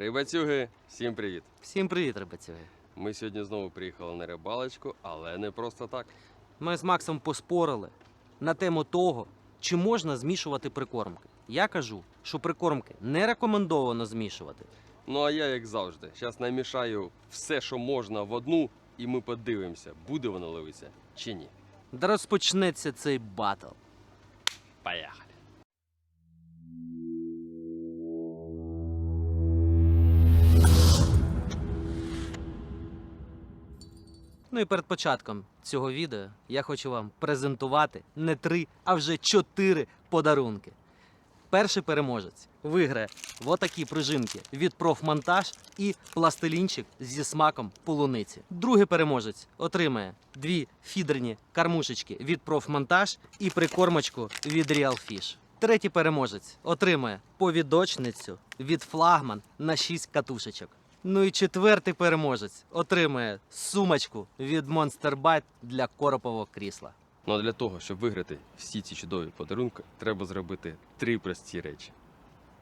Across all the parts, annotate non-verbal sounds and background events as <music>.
Рибацюги, всім привіт! Всім привіт, рибацюги. Ми сьогодні знову приїхали на рибалочку, але не просто так. Ми з Максом поспорили на тему того, чи можна змішувати прикормки. Я кажу, що прикормки не рекомендовано змішувати. Ну а я, як завжди, зараз намішаю все, що можна в одну, і ми подивимося, буде воно ловитися чи ні. Да розпочнеться цей батл. Поїхали! Ну і перед початком цього відео я хочу вам презентувати не три, а вже чотири подарунки. Перший переможець виграє отакі пружинки від профмонтаж і пластилінчик зі смаком полуниці. Другий переможець отримає дві фідерні кармушечки від профмонтаж і прикормочку від Real Fish. Третій переможець отримає повідочницю від флагман на 6 катушечок. Ну і четвертий переможець отримає сумочку від Monster Bite для коропового крісла. Ну а для того, щоб виграти всі ці чудові подарунки, треба зробити три прості речі: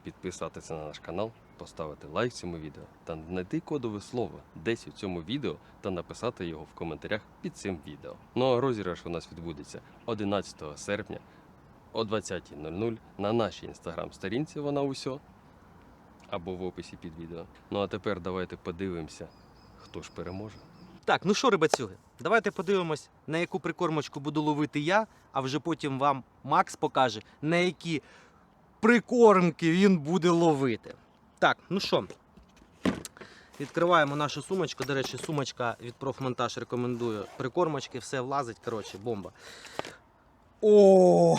підписатися на наш канал, поставити лайк цьому відео та знайти кодове слово десь у цьому відео та написати його в коментарях під цим відео. Ну а розіграш у нас відбудеться 11 серпня о 20.00 на нашій інстаграм-сторінці. Вона усьо або в описі під відео. Ну а тепер давайте подивимося, хто ж переможе. Так, ну що, рибацюги, давайте подивимось, на яку прикормочку буду ловити я, а вже потім вам Макс покаже, на які прикормки він буде ловити. Так, ну що, відкриваємо нашу сумочку. До речі, сумочка від профмонтаж рекомендую. Прикормочки, все влазить, коротше, бомба. О,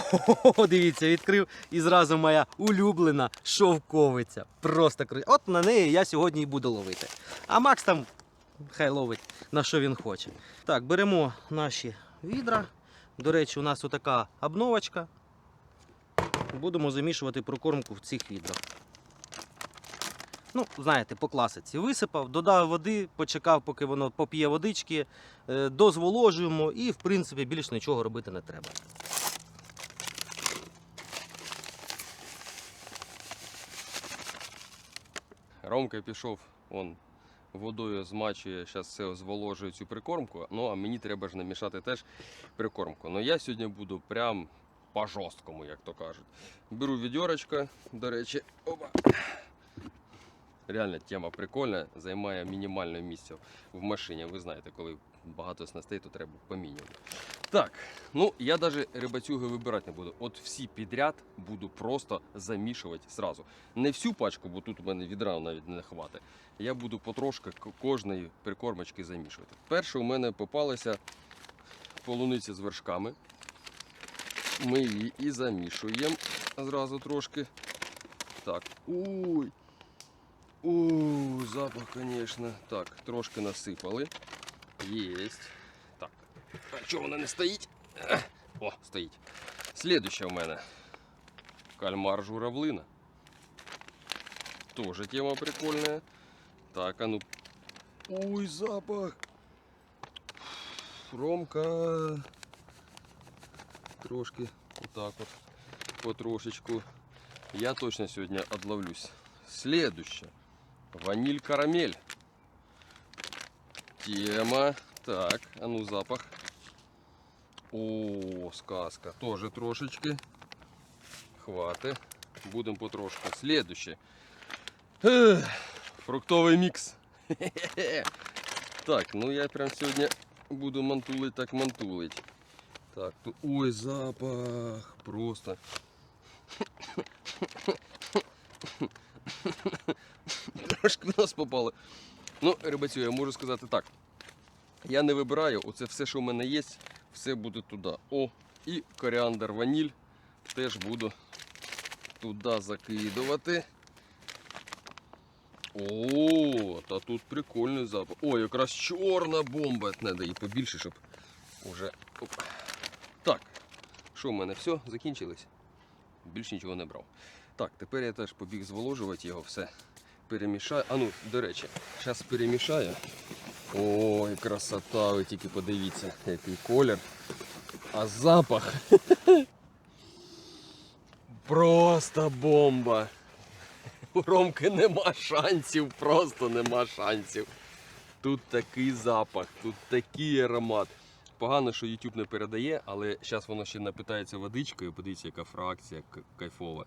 <laughs> дивіться, відкрив і зразу моя улюблена шовковиця. Просто кру- От на неї я сьогодні і буду ловити. А Макс там хай ловить на що він хоче. Так, беремо наші відра. До речі, у нас отака обновочка. Будемо замішувати прокормку в цих відрах. Ну, знаєте, по класиці. Висипав, додав води, почекав, поки воно поп'є водички, е, дозволожуємо і, в принципі, більш нічого робити не треба. Ромка пішов, он водою змачує, зараз все зволожує цю прикормку. Ну а мені треба ж намішати теж прикормку. Ну я сьогодні буду прям по жорсткому, як то кажуть. Беру відьорочка, до речі, опа. Реально тема прикольна, займає мінімальне місце в машині. Ви знаєте, коли багато снастей, то треба помінювати. Так, ну я навіть рибацюги вибирати не буду. От всі підряд буду просто замішувати зразу. Не всю пачку, бо тут у мене відра навіть не хватить. Я буду потрошки кожної прикормочки замішувати. Перше у мене попалася полуниця з вершками. Ми її і замішуємо зразу трошки. Так, ой. Ууу, запах, звісно. Так, трошки насипали. Єсть. Так. А чого вона не стоїть? Ех, О, стоїть. Слідуюча у мене. Кальмар журавлина. Тоже тема прикольная. Так, а ну. Ой, запах. Ромка. Трошки отак от. Потрошечку. Я точно сегодня отловлюсь. Следующее. Ваниль карамель. Тема. Так, а ну запах. О, сказка. Тоже трошечки. Хватит. Будем потрошку. Следующее. Фруктовий мікс. <laughs> Так, ну я прям сьогодні буду мантулить так мантулить. Так, тут... ой, запах. Просто. Трошки в нас попало. Ну, рибацю, я можу сказати так. Я не вибираю, оце все, що в мене є, все буде туди. О, і коріандр ваніль теж буду туди закидувати. О, та тут прикольний запах. О, якраз чорна бомба. Треба її побільше, щоб уже. Оп. Так, що в мене все, закінчилось? Більше нічого не брав. Так, тепер я теж побіг зволожувати його все. Перемішаю. А ну, до речі, зараз перемішаю. Ой, красота, ви тільки подивіться, який колір. А запах. Просто бомба. У Ромки нема шансів, просто нема шансів. Тут такий запах, тут такий аромат. Погано, що YouTube не передає, але зараз воно ще напитається водичкою. Подивіться, яка фракція кайфова.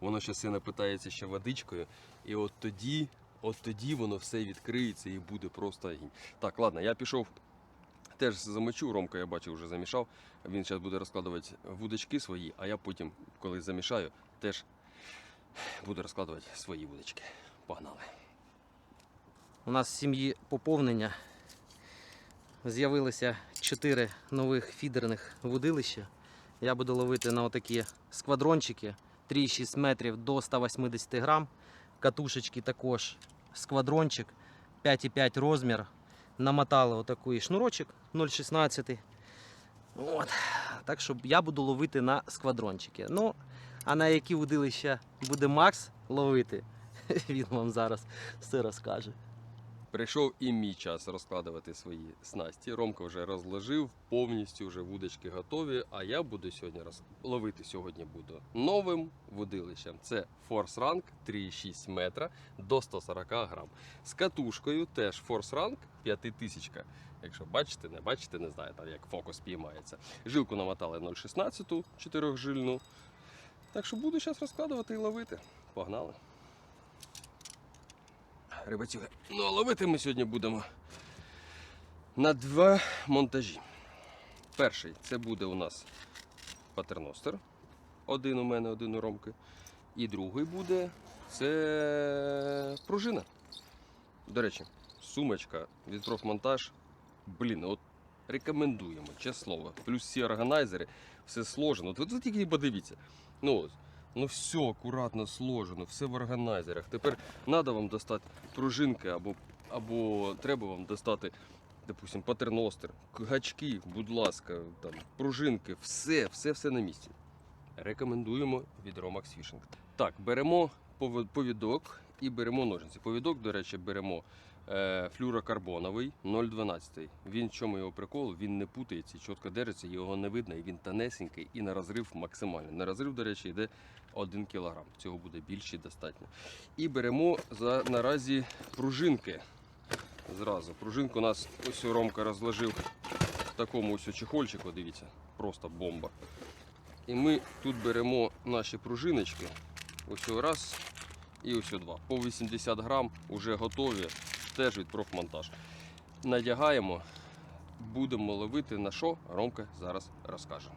Воно ще все напитається ще водичкою. І от тоді, от тоді воно все відкриється і буде просто огінь. Так, ладно, я пішов. Теж замочу, Ромка, я бачу, вже замішав. Він зараз буде розкладувати вудочки свої, а я потім, коли замішаю, теж буду розкладувати свої вудочки. Погнали. У нас в сім'ї поповнення. З'явилося 4 нових фідерних вудилища. Я буду ловити на отакі сквадрончики 3,6 метрів до 180 грам. Катушечки також сквадрончик 5,5 розмір. Намотали отакий шнурочок 0,16. От. Так що я буду ловити на сквадрончики. Ну, а на які удилища буде Макс ловити, <laughs> він вам зараз все розкаже. Прийшов і мій час розкладувати свої снасті. Ромка вже розложив, повністю вже вудочки готові. А я буду сьогодні роз... ловити сьогодні буду новим вудилищем. Це Force Rank 3,6 метра до 140 грам. З катушкою теж Force Rank 5000. Якщо бачите, не бачите, не знаю, там як фокус піймається. Жилку намотали 0,16 чотирьохжильну. Так що буду зараз розкладувати і ловити. Погнали. Рибацюги. Ну, ловити ми сьогодні будемо на два монтажі. Перший це буде у нас патерностер. Один у мене, один у Ромки. І другий буде це пружина. До речі, сумочка від профмонтаж. Блін, от рекомендуємо, чесне слово. Плюс всі органайзери, все сложено. От ви тільки подивіться. Ну, ну все акуратно сложено, все в органайзерах. Тепер треба вам достати пружинки або, або треба вам достати, допустим, патерностер, гачки, будь ласка, там, пружинки, все, все, все на місці. Рекомендуємо від Romax Fishing. Так, беремо повідок і беремо ножниці. Повідок, до речі, беремо флюрокарбоновий 0,12. Він в чому його прикол? Він не путається, чітко держиться, його не видно, і він тонесенький і на розрив максимальний. На розрив, до речі, йде 1 кг. Цього буде більше достатньо. І беремо за наразі пружинки. Зразу. Пружинку у нас ось Ромка розложив в такому ось чехольчику, дивіться, просто бомба. І ми тут беремо наші пружиночки. Ось раз і ось два. По 80 грам вже готові, теж від профмонтаж. Надягаємо, будемо ловити на що, Ромка зараз розкаже.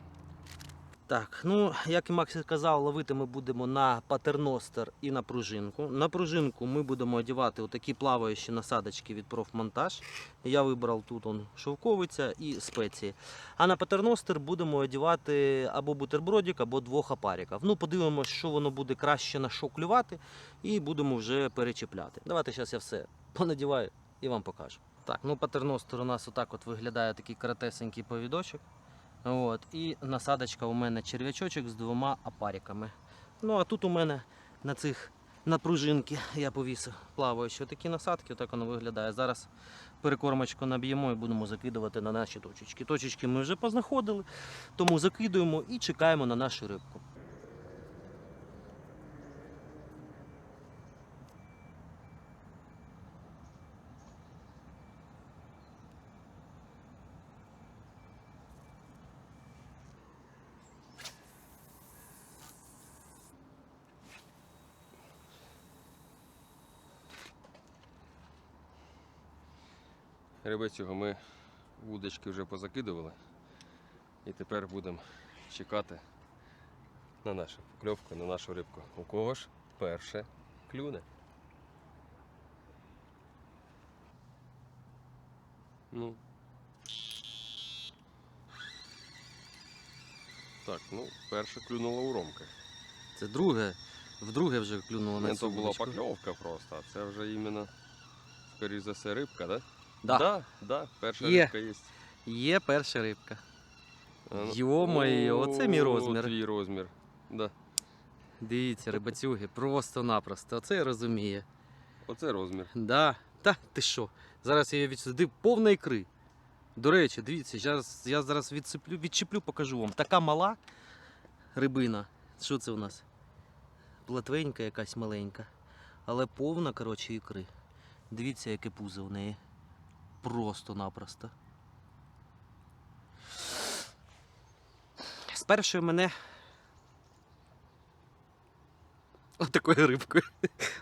Так, ну як і Макс і казав, ловити ми будемо на патерностер і на пружинку. На пружинку ми будемо одягати отакі плаваючі насадочки від профмонтаж. Я вибрав тут он шовковиця і спеції. А на патерностер будемо одягати або бутербродик, або двох апариків. Ну, подивимося, що воно буде краще на що клювати, і будемо вже перечіпляти. Давайте зараз я все понадіваю і вам покажу. Так, ну патерностер у нас отак от виглядає такий коротесенький повідочок. От, і насадочка у мене черв'ячочок з двома апариками. Ну а тут у мене на цих на пружинки я повісив плаваючі такі насадки, отак воно виглядає. Зараз перекормочку наб'ємо і будемо закидувати на наші точечки. Точечки ми вже познаходили, тому закидуємо і чекаємо на нашу рибку. Рибецього ми вудочки вже позакидували. І тепер будемо чекати на нашу покльовку, на нашу рибку. У кого ж перше клюне? Ну. Так, ну, перше клюнуло у Ромки. Це друге, вдруге вже клюнуло на Не цю то була вудочку. покльовка просто, а це вже іменно, скоріш за все, рибка, да? Да. да, да перша Є. рибка є. Є перша рибка. Ну- Йо-моє, оце мій розмір. Твій розмір. Да. Дивіться, рибацюги, просто-напросто. Оце розуміє. Оце розмір. Да. Та ти що? Зараз я її відсюди повна ікри. До речі, дивіться, зараз, я зараз відсиплю, відчіплю, покажу вам. Така мала рибина. Що це у нас? Платвенька якась маленька. але повна, коротше, ікри. Дивіться, яке пузо в неї. Просто-напросто. З першою мене. Отакою рибкою.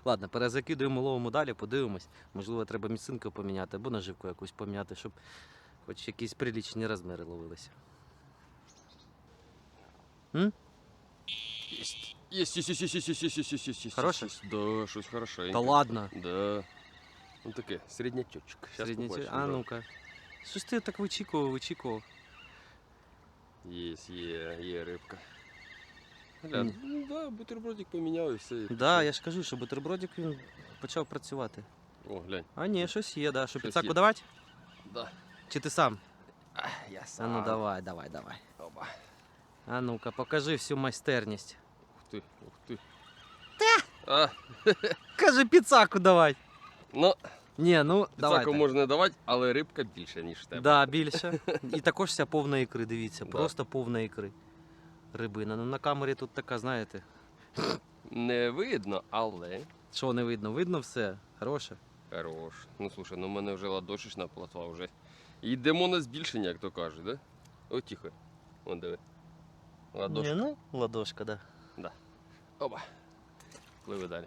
Ладно, перезакидуємо, ловимо далі, подивимось. Можливо, треба місцинку поміняти або наживку якусь поміняти, щоб хоч якісь прилічні розміри ловилися. Єсть. Єсть, єсть, єсть, єсть, єсть, єсть, єсть, єсть, єсть, єсть, Хороше? єсть. Да, щось хорошеньке. Та ладно. Да. Ну таке, середнячочок. Щас Середня... побачимо, А да. ну-ка. Щось ти так вичікував, вичікував. Є, є, є рибка. Глянь, ну да, бутербродик поміняв і все. і Да, я ж кажу, що бутербродик він почав працювати. О, глянь. А ні, щось є, да. Що Щось підсаку є. давати? Да. Чи ти сам? А, я А сам. ну давай, давай, давай. Оба. А ну-ка, покажи всю майстерність. Ух ти, ух ти. Та! А, <laughs> Кажи підсаку давай. Ну, Ні, ну давай. піцаку можна давати, але рибка більше, ніж в тебе. Да, більше. І також вся повна ікри, дивіться, Да. просто повна ікри. Рибина. Ну на камері тут така, знаєте, Не видно, але що не видно? Видно все. Хороше. хорош. Ну слушай, ну в мене вже ладошечна платва вже. Йдемо на збільшення, як то кажуть, да? О, тихо. Вон диви. Ладошка. Ні, ну, ладошка, да. Оба. Пливи далі.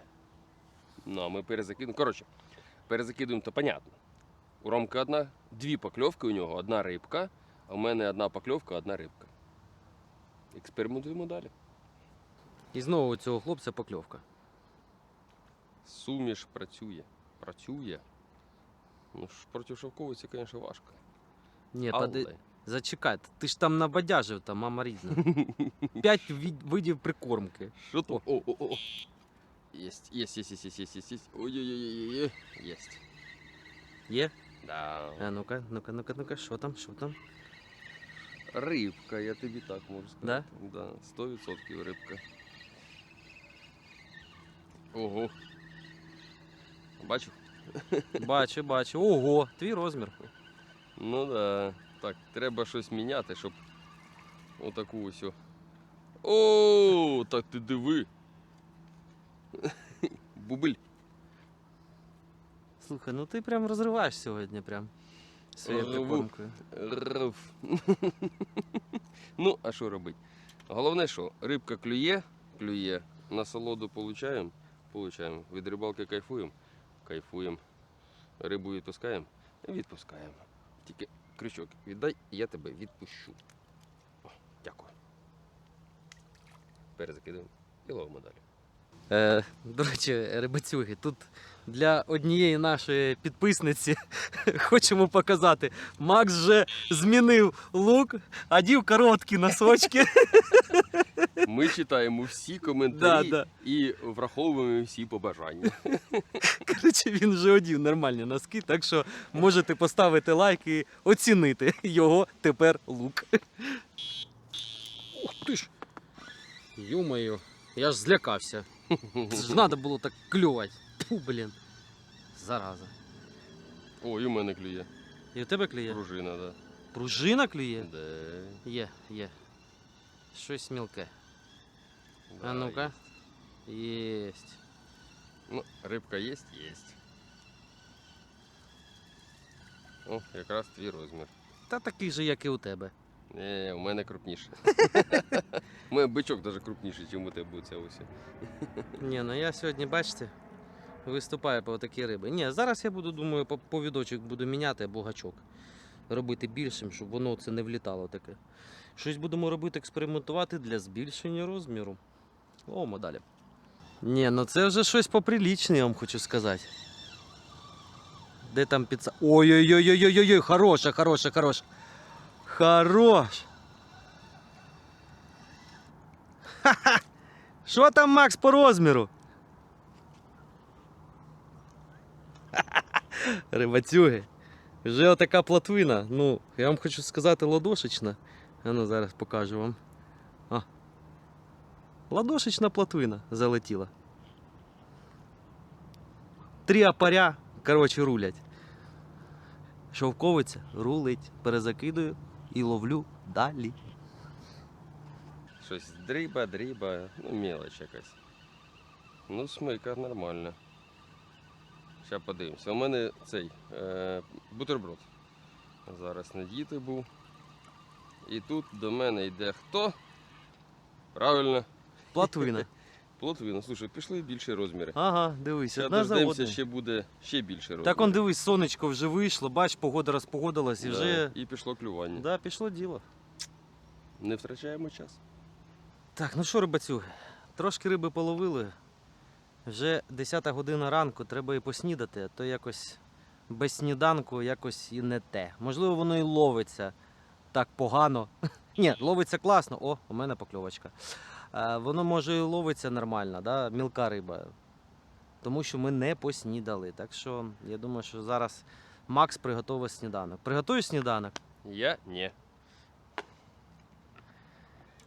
Ну, а ми перезакидуємо. Коротше, перезакидуємо, то понятно. У Ромки одна, дві покльовки у нього, одна рибка, а у мене одна покльовка, одна рибка. Експериментуємо далі. І знову у цього хлопця покльовка. Суміш працює. Працює. Ну ж проти шовковиці, звісно, важко. Ні, Але поди... зачекай, ти ж там набадяжив, там мама рідна. <laughs> П'ять від- видів прикормки. Що то? О, о, о. Єсть, єсть, єсть, єсть, єсть, єсть, єсть, єсть. Ой-ой-ой-ой-ой. Єсть. Є? Да. А ну-ка, ну-ка, ну-ка, ну-ка, що там, що там? Рибка, я тобі так можу сказати. Да? Да, 100% рибка. Ого. Бачив? Бачу, бачу. Ого, твій розмір. Ну да. Так, треба щось міняти, щоб отаку ось. О, так ти диви. Бубиль. Слухай, ну ти прям розриваєш сьогодні прям своєю Рву. Рв. ну, а що робити? Головне, що рибка клює, клює, насолоду получаємо, получаємо. Від рибалки кайфуємо, кайфуємо. Рибу відпускаємо, відпускаємо. Тільки крючок віддай, я тебе відпущу. О, дякую. Перезакидаємо і ловимо далі. Е, до речі, рибацюги, тут для однієї нашої підписниці <laughs> хочемо показати. Макс вже змінив лук, одів короткі носочки. <laughs> Ми читаємо всі коментарі Да, да. і враховуємо всі побажання. <laughs> Коротше, він вже одів нормальні носки, так що можете поставити лайк і оцінити його тепер лук. Ух ти ж! Ю-моє, я ж злякався. Це ж треба було так клювати. Фу, блін. Зараза. Ой, у мене клює. І у тебе клює? Пружина, да. Пружина клює? Де? Є, є. Щось мілке. Да, А ну-ка. Єсть. Ну, рибка є, є. О, якраз твій розмір. Та такий же, як і у тебе. Не, у мене крупніше. <laughs> У мене бичок навіть крупніший, ніж у тебе ця ось. Ні, ну я сьогодні, бачите, виступаю по такій риби. Ні, зараз я буду, думаю, по- повідочок буду міняти або гачок. Робити більшим, щоб воно це не влітало таке. Щось будемо робити, експериментувати для збільшення розміру. Ловимо далі. Ні, ну це вже щось поприлічне, я вам хочу сказати. Де там піца? Ой-ой-ой-ой-ой-ой, хороша, хороша, хороша. Хорош. Що там, Макс, по розміру? Рибацюги. Вже отака платвина. Ну, я вам хочу сказати, ладошечна. А ну зараз покажу вам. А. Ладошечна платвина залетіла. Три апаря, коротше, рулять. Шовковиця рулить, перезакидую і ловлю далі. Щось дриба, дріба, ну мелоч якась. Ну, смика нормально. Зараз подивимося. У мене цей е, бутерброд. Зараз на діти був. І тут до мене йде хто? Правильно, Платвина. Плотвина. Слушай, пішли більші розміри. Ага, дивись, Зараз одна за дождемося, ще буде ще більше розміри. Так он дивись, сонечко вже вийшло, бач, погода розпогодилась і Да, вже. І пішло клювання. Да, пішло діло. Не втрачаємо час. Так, ну що, рибацюги, трошки риби половили. Вже 10 година ранку, треба і поснідати, а то якось без сніданку якось і не те. Можливо, воно і ловиться так погано. <laughs> Ні, ловиться класно. О, у мене покльовочка. Воно може і ловиться нормально, да? мілка риба. Тому що ми не поснідали. Так що я думаю, що зараз Макс приготовить сніданок. Приготуєш сніданок? Я ні.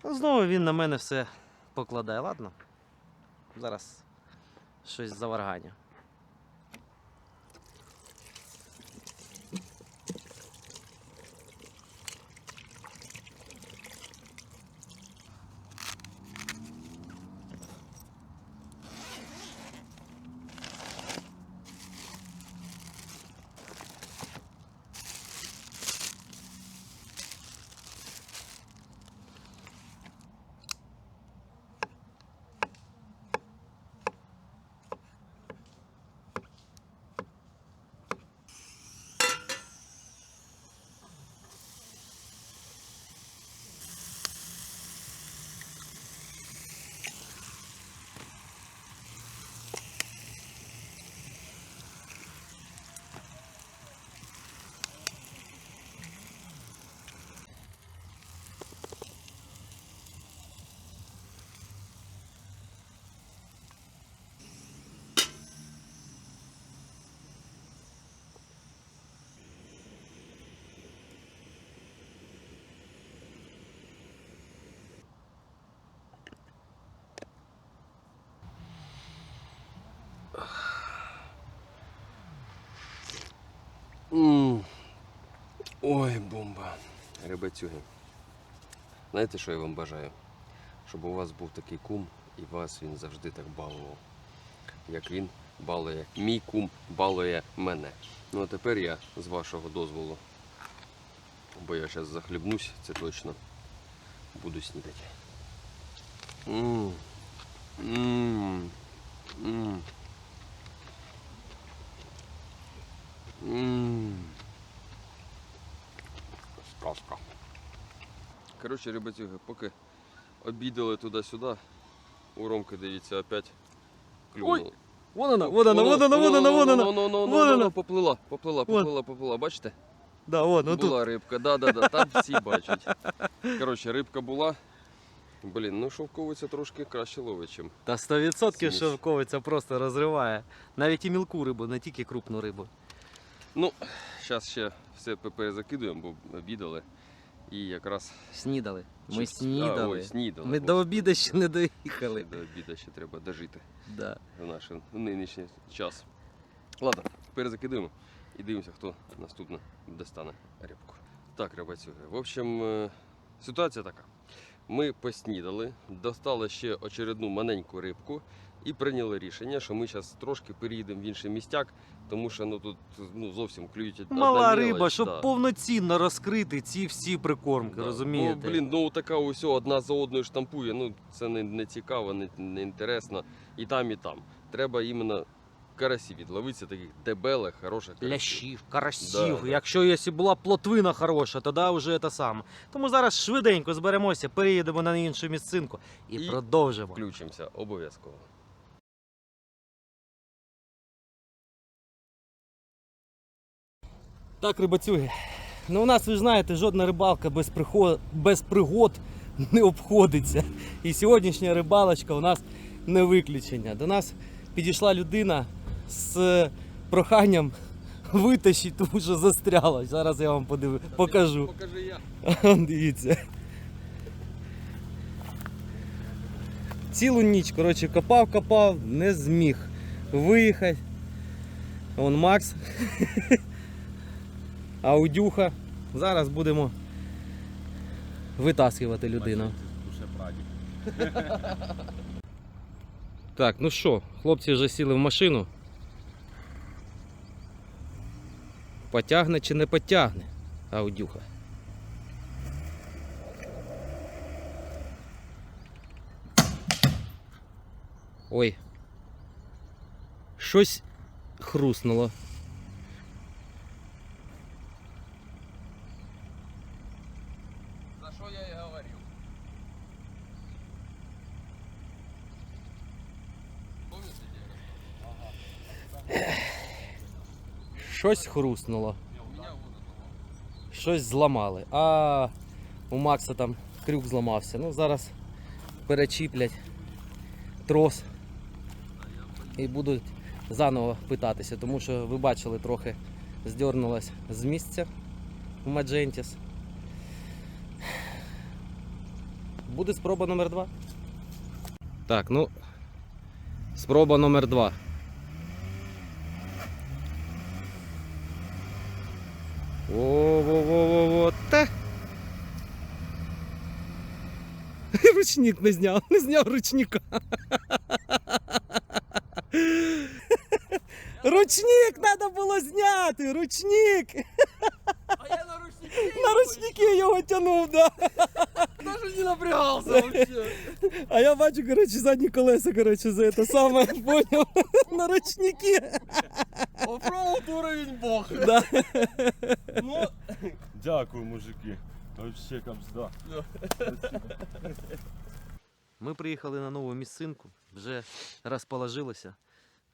Ну, Знову він на мене все покладає, ладно? Зараз щось заварганю. М. Ой, бомба. Рибацюги. Знаєте, що я вам бажаю? Щоб у вас був такий кум і вас він завжди так балував. Як він балує, мій кум балує мене. Ну а тепер я з вашого дозволу, бо я зараз захлібнусь, це точно буду снідати. М. М. М. Сказка. Коротше, ребятюги, поки обідали туди-сюди, у Ромки, дивіться, опять клюнуло. Вон вона, вон вона, вон вона, вон вона, вон вона. Вон Вон вона. Поплила, поплила, поплила, поплила. Бачите? Да, вон, ну тут. Була рибка, да, да, да, там всі бачать. Коротше, рибка була. Блін, ну шовковиця трошки краще ловить, чим. Та 100% Сміш. шовковиця просто розриває. Навіть і мілку рибу, не тільки крупну рибу. Ну, зараз ще все перезакидуємо, бо обідали. І якраз Снідали. Ми чипс- А, ой, ой, снідали. Ми до обіду ще не доїхали. До обіду ще треба дожити Да. в наш нинішній час. Ладно, перезакидуємо і дивимося, хто наступно достане рибку. Так, рибацюги. В общем, е, ситуація така. Ми поснідали, достали ще очередну маленьку рибку і прийняли рішення, що ми зараз трошки переїдемо в інший містяк, тому що ну тут ну, зовсім клюють одна Мала мелоч, риба, щоб да. повноцінно розкрити ці всі прикормки, Да. розумієте? Ну, блін, ну така ось одна за одною штампує. Ну це не, не цікаво, не, не інтересно. І там, і там. Треба іменно карасів відловитися, таких дебелих, хороших карасів. Лящів, карасів. Да. Якщо якщо була плотвина хороша, тоді вже це саме. Тому зараз швиденько зберемося, переїдемо на іншу місцинку і, І продовжимо. Включимося обов'язково. Так, рибацюги. Ну, у нас, ви ж знаєте, жодна рибалка без, приход... без пригод не обходиться. І сьогоднішня рибалочка у нас не виключення. До нас підійшла людина з проханням витащити, тому що застряла. Зараз я вам подивлю, покажу. Покажи я. <laughs> Дивіться. Цілу ніч, коротше, копав, копав, не зміг виїхати. Вон Макс. <laughs> Аудюха. Зараз будемо витаскувати людину. <laughs> Так, ну що, хлопці вже сіли в машину. Потягне чи не потягне, аудюха. Ой. Щось хруснуло. За що я і говорив? Помните, Щось хруснуло. Щось зламали. А у Макса там крюк зламався. Ну зараз перечіплять трос і будуть заново питатися, тому що ви бачили, трохи здернулось з місця у Маджентіс. Буде спроба номер два. Так, ну. Спроба номер два. Во-во-во-во-во, та. <laughs> Ручник не зняв, не зняв ручника. <laughs> Ручник треба було зняти, ручник. А я на ручнике На ручники його тянув, да. даже не напрягался вообще. <laughs> А я бачу, коротше, задні колеса, коротше, за це саме поняв. На ручники. Оффроуд уровень бог. Да. Ну, Дякую, мужики. Вообще капзда. <laughs> Ми приїхали на нову місцинку, вже розположилося.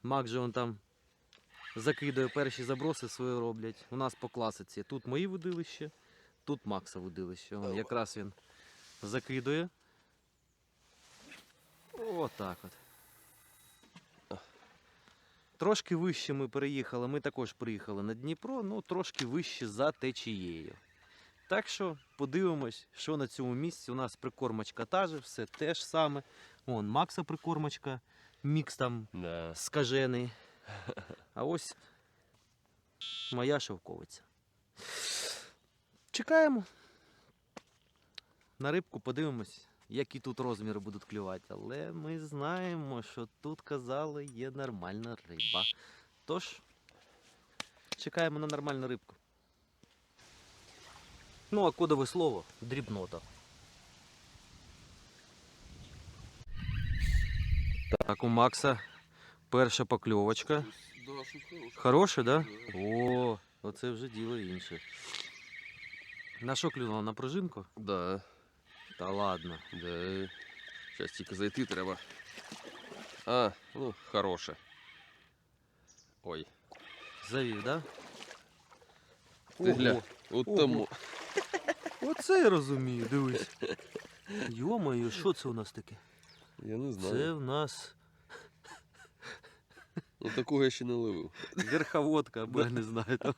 Мак же он там закидує перші заброси свої роблять. У нас по класиці. Тут мої водилища, тут Макса водилище. Он, якраз він закидує. Отак от. Трошки вище ми переїхали. Ми також приїхали на Дніпро, ну трошки вище за течією. Так що подивимось, що на цьому місці. У нас прикормочка та же, все те ж саме. Вон, Макса прикормочка, мікс там да. скажений. <laughs> А ось моя шовковиця. Чекаємо. На рибку подивимось, які тут розміри будуть клювати. Але ми знаємо, що тут казали є нормальна риба. Тож, чекаємо на нормальну рибку. Ну, а кодове слово дрібнота. Так, у Макса перша покльовочка. Хороше, да? О, оце вже діло інше. На що клюнуло? На пружинку? Да, Та ладно. да. Зараз тільки зайти треба. А, ну, хороше. Ой, Завів, да? ти гля. От Ого. Оце я розумію, дивись. Йо-моє, що це у нас таке? Я не знаю. Це в нас Ну такого я ще не ловив. верховодка, або я не знаю там.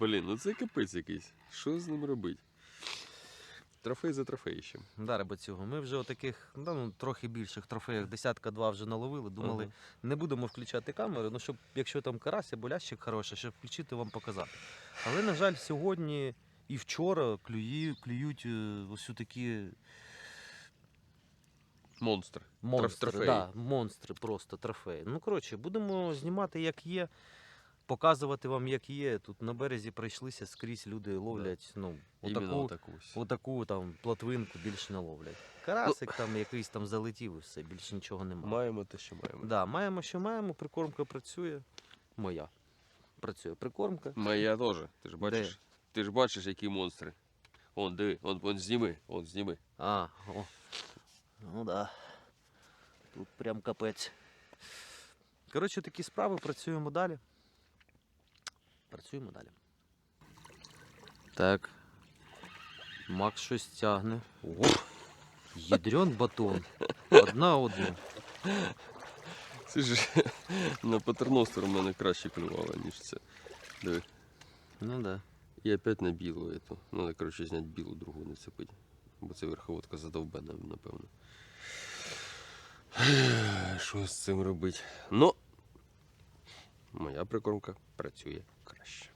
Блін, ну це капець якийсь. Що з ним робити? Трофей за трофеїщем. Да, цього. Ми вже отаких, да, ну, трохи більших трофеях, десятка два вже наловили. Думали, Ага. не будемо включати камеру, ну щоб якщо там карась або лящик хороший, щоб включити вам показати. Але, на жаль, сьогодні і вчора клюї, клюють е, ось такі Монстр. монстри. трофеї. Да, монстри просто трофеї. Ну, коротше, будемо знімати як є, показувати вам як є. Тут на березі прийшлися скрізь люди ловлять. Ну, Іменно отаку, таку. ось. отаку там плотвинку більше не ловлять. Карасик там якийсь там залетів і все, більше нічого немає. Маємо те, що маємо. Да, маємо, що маємо, прикормка працює. Моя. Працює прикормка. Моя теж. Ти ж бачиш? Ти ж бачиш, які монстри. Он, диви, он, он зніми, он зніми. А, о. Ну да. Тут прям капець. Коротше, такі справи, працюємо далі. Працюємо далі. Так. Макс щось тягне. О, ядрен батон. Одна одну. Це ж на патерностер у мене краще клювало, ніж це. Диви. Ну да. І опять на білу эту. Надо, коротше, зняти білу другу не цепити. Бо це верховодка задовбена, напевно. Що з цим робити? Ну, моя прикормка працює краще.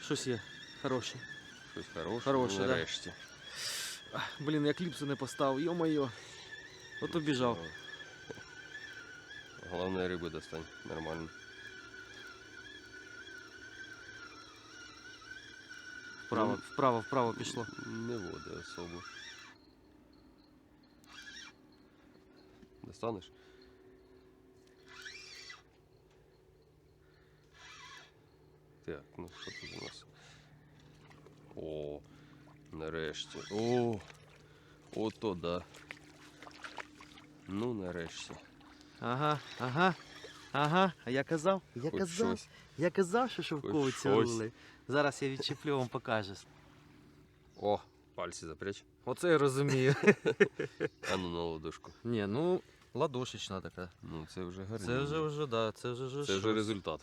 Щось є. Хороше. Щось хороше, Хороше, ну, да. Блін, я кліпсу не поставив, йо-моє. От убіжав. Головне риби достань. Нормально. Вправо, вправо, вправо пішло. Не води особо. Достанеш? Так, ну що тут у нас? О, нарешті. О, ото да. Ну, нарешті. Ага, ага, ага. А я казав, я Хоч казав, щось. я казав, що шовковиця щось. рули. Зараз я відчіплю вам покажу. О, пальці запрячь. Оце я розумію. <laughs> А ну на ладошку. Ні, ну ладошечна така. Ну, це вже гарно. Це вже вже, да, це вже вже Це вже щось. результат.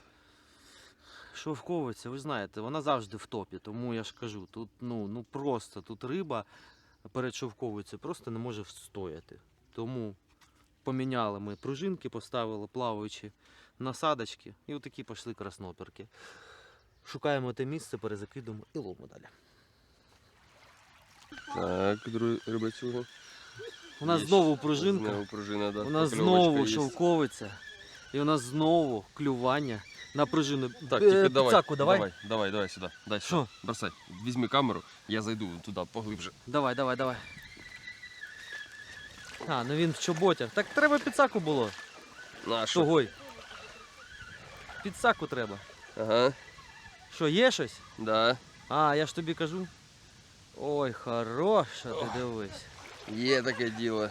Шовковиця, ви знаєте, вона завжди в топі, тому я ж кажу, тут ну, ну просто тут риба перед шовковицею просто не може встояти. Тому поміняли ми пружинки, поставили плаваючі насадочки і отакі пішли красноперки. Шукаємо те місце, перезакидуємо і ловимо далі. Так, рибацюга. У нас Є знову пружинка, Знову пружина, да. у нас знову є. шовковиця, і у нас знову клювання на пружину. Так, Е, тільки давай, пицаку давай. давай, давай, давай сюди. Дай Що? сюди. Бросай. Візьми камеру, я зайду туди поглибше. Давай, давай, давай. А, ну він в чоботях. Так треба підсаку було. На що? Шогой. Підсаку треба. Ага, Що, є щось? да. А, я ж тобі кажу. Ой, хороша, ти дивись. Є таке діло.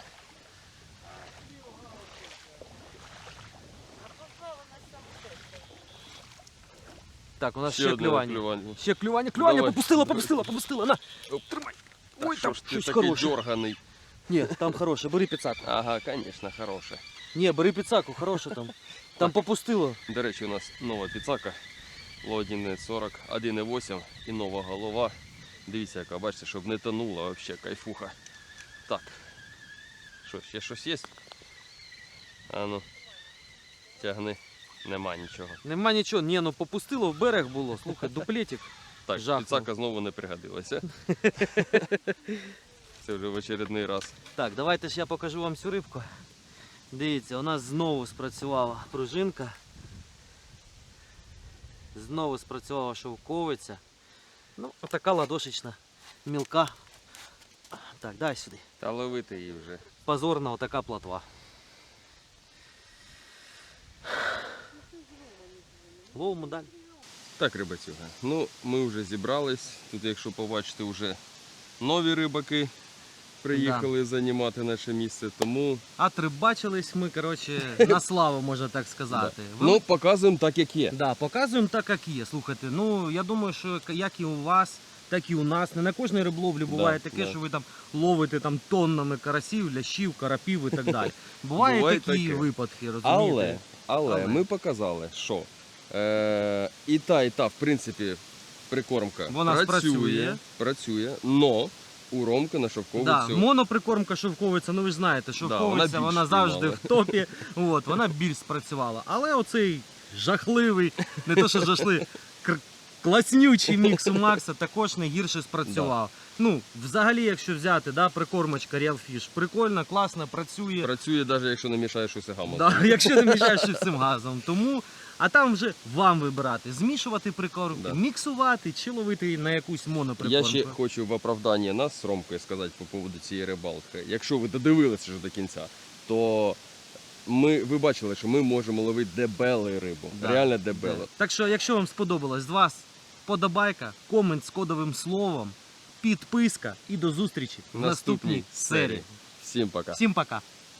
Так, у нас ще, одне клювання. клювання. Ще клювання, клювання, Давай. попустила, попустила, попустила. На. Тримай. Так Ой, що там ж ти щось такий хороше. дерганий? Ні, там хороше, бери підсаку. Ага, звісно, хороше. Ні, бери підсаку, хороше там. Там попустило. До речі, у нас нова піцака. Лодінець 40, 1,8 і нова голова. Дивіться, яка, бачите, щоб не тонула взагалі кайфуха. Так. Що, ще щось є? А ну. Тягни. Нема нічого. Нема нічого. Ні, ну попустило в берег було. Слухай, дуплетик. Так, Жахнув. піцака знову не пригодилася. <laughs> Це вже в очередний раз. Так, давайте ж я покажу вам цю рибку. Дивіться, у нас знову спрацювала пружинка. Знову спрацювала шовковиця. Ну, така ладошечна, мілка. Так, дай сюди. Та ловити її вже. Позорна отака платва. Ловимо далі. Так, рибацюга. Ну, ми вже зібрались. Тут, якщо побачите, вже нові рибаки приїхали займати наше місце. Тому А трибачились ми, коротше, на <laughs> славу, можна так сказати. Ви- ну, показуємо так, як є. Да, показуємо так, як є. Слухайте, ну я думаю, що як і у вас, так і у нас. Не на кожній риболовлі буває таке, да. що ви там ловите там тоннами карасів, лящів, карапів і так <laughs> далі. Бувають Буває такі таке. випадки, розумієте? Але, але, Але. ми показали, що е, і та, і та, в принципі, прикормка Вона працює, спрацює. працює, но у Ромки на шовковицю. Да, моноприкормка шовковиця, ну ви ж знаєте, шовковиця вона вона, завжди сприймала. в топі. От, вона більш спрацювала. Але оцей жахливий, не то що жахливий, класнючий мікс у Макса також не гірше спрацював. Ну, взагалі, якщо взяти, да, прикормочка Real Fish, прикольно, класно, працює. Працює, навіть якщо не мішаєш усигаму. Да, якщо не мішаєш цим газом. Тому, а там вже вам вибирати, змішувати прикормки, Да. міксувати чи ловити на якусь Я моноприкормку. ще хочу в оправданні нас з Ромкою сказати по поводу цієї рибалки. Якщо ви додивилися вже до кінця, то ми, ви бачили, що ми можемо ловити дебелий рибу. Да. Реально дебеле. Так що, якщо вам сподобалось з вас, подобайка, комент з кодовим словом, підписка і до зустрічі в Наступній наступній серії. Всім пока. Всім пока!